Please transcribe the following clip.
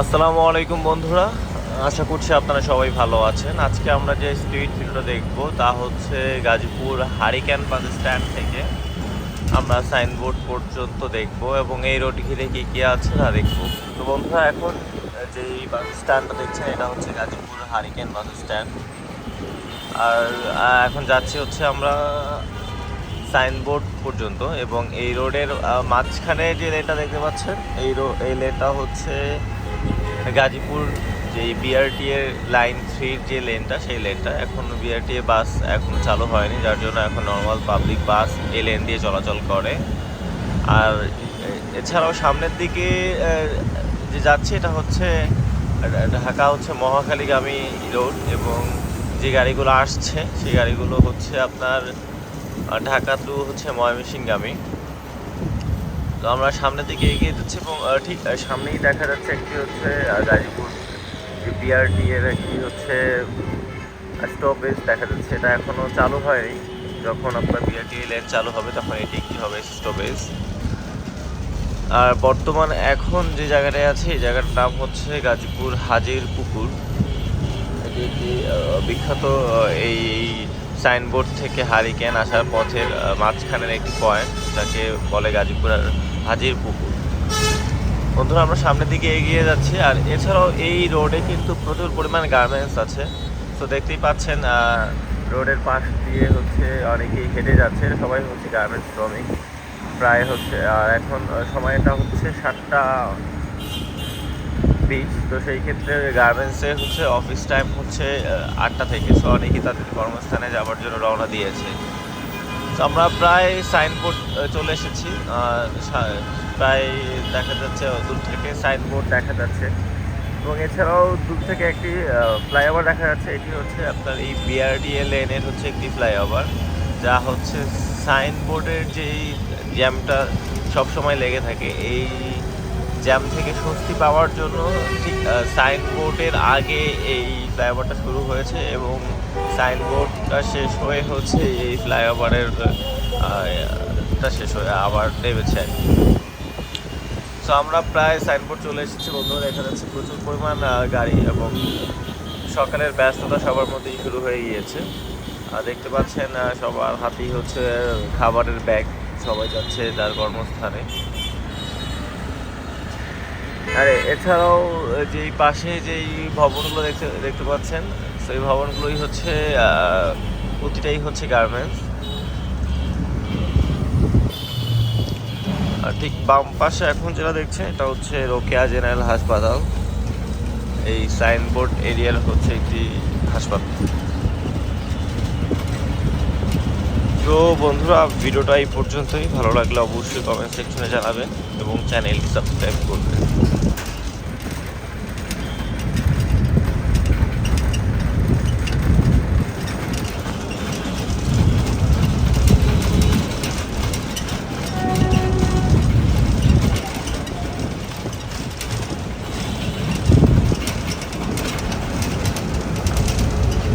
আসসালামু আলাইকুম বন্ধুরা। আশা করছি আপনারা সবাই ভালো আছেন। আজকে আমরা যে স্ট্রিট ভিডিওটা দেখব তা হচ্ছে গাজীপুর হারিকেন বাস স্ট্যান্ড থেকে। আমরা সাইনবোর্ড পর্যন্ত দেখব এবং এই রোড ঘিরে কী কী আছে তা দেখব। তো বন্ধুরা, এখন যে বাস স্ট্যান্ডটা দেখছেন, এটা হচ্ছে গাজীপুর হারিকেন বাস স্ট্যান্ড আর এখন যাচ্ছি হচ্ছে আমরা সাইনবোর্ড পর্যন্ত এবং এই রোডের মাঝখানে যে লেনটা দেখতে পাচ্ছেন, এই রো এই লেনটা হচ্ছে গাজীপুর যে বিআরটি এর লাইন থ্রির যে লেনটা সেই লেনটা এখন বিআরটি বাস এখন চালু হয়নি, যার জন্য এখন নর্মাল পাবলিক বাস এই লেন দিয়ে চলাচল করে। আর এছাড়াও সামনের দিকে যে যাচ্ছে এটা হচ্ছে ঢাকা হচ্ছে মহাখালীগামী রোড এবং যে গাড়িগুলো আসছে, সেই গাড়িগুলো হচ্ছে আপনার ঢাকা টু হচ্ছে ময়মনসিংহগামী। তো আমরা সামনের দিকে এগিয়ে যাচ্ছি এবং ঠিক সামনেই দেখা যাচ্ছে একটি হচ্ছে গাজীপুর বিআরটি এর একটি হচ্ছে স্টপেজ দেখা যাচ্ছে। এটা এখনও চালু হয়নি। যখন আপনার বিআরটি লেন চালু হবে, তখন এটি একটি হবে স্টপেজ আর বর্তমান এখন যে জায়গাটায় আছে, এই জায়গাটার নাম হচ্ছে গাজীপুর হাজির পুকুর এটি বিখ্যাত এই সাইনবোর্ড থেকে হারিকেন আসার পথের মাঝখানের একটি পয়েন্ট যাকে বলে গাজীপুর হাজির পুকুর। বন্ধুরা, আমরা সামনের দিকে এগিয়ে যাচ্ছি, আর এছাড়াও এই রোডে কিন্তু প্রচুর পরিমাণ গার্মেন্টস আছে। তো দেখতেই পাচ্ছেন রোডের পাশ দিয়ে হচ্ছে অনেকেই হেঁটে যাচ্ছে, সবাই হচ্ছে গার্মেন্টস শ্রমিক। প্রায় হচ্ছে, আর এখন সময়টা হচ্ছে সাতটা বিশ, তো সেই ক্ষেত্রে গার্মেন্টসে হচ্ছে অফিস টাইম হচ্ছে আটটা থেকে। সো অনেকেই তাদের কর্মস্থানে যাওয়ার জন্য রওনা দিয়েছে। আমরা প্রায় সাইনবোর্ড চলে এসেছি। প্রায় দেখা যাচ্ছে দূর থেকে সাইনবোর্ড দেখা যাচ্ছে। এবং এছাড়াও দূর থেকে একটি ফ্লাইওভার দেখা যাচ্ছে। এটি হচ্ছে আপনার এই বিআরডিএ লেনের হচ্ছে একটি ফ্লাইওভার যা হচ্ছে সাইনবোর্ডের যেই জ্যামটা সবসময় লেগে থাকে। এই জ্যাম থেকে স্বস্তি পাওয়ার জন্য, ঠিক সাইনবোর্ডের আগে এই ফ্লাইওভারটা শুরু হয়েছে এবং সাইনবোর্ডটা শেষ হয়ে হচ্ছে এই ফ্লাইওভারের টা শেষ হয়ে আবার নেমেছে। আর কি সো আমরা প্রায় সাইনবোর্ড চলে এসেছি বন্ধুরা দেখা যাচ্ছে প্রচুর পরিমাণ গাড়ি এবং সকালের ব্যস্ততা সবার মধ্যেই শুরু হয়ে গিয়েছে। দেখতে পাচ্ছেন সবার হাতেই হচ্ছে খাবারের ব্যাগ সবাই যাচ্ছে তার কর্মস্থানে। আর, এছাড়াও যেই পাশে যেই ভবনগুলো দেখতে দেখতে পাচ্ছেন, সেই ভবনগুলোই হচ্ছে প্রতিটাই হচ্ছে গার্মেন্টস আর ঠিক বাম পাশে এখন যেটা দেখছেন এটা হচ্ছে রোকেয়া জেনারেল হাসপাতাল। এই সাইনবোর্ড এরিয়ার হচ্ছে একটি হাসপাতাল। তো বন্ধুরা, ভিডিওটা এই পর্যন্তই। ভালো লাগলে অবশ্যই কমেন্ট সেকশনে জানাবেন এবং চ্যানেলটি সাবস্ক্রাইব করবেন।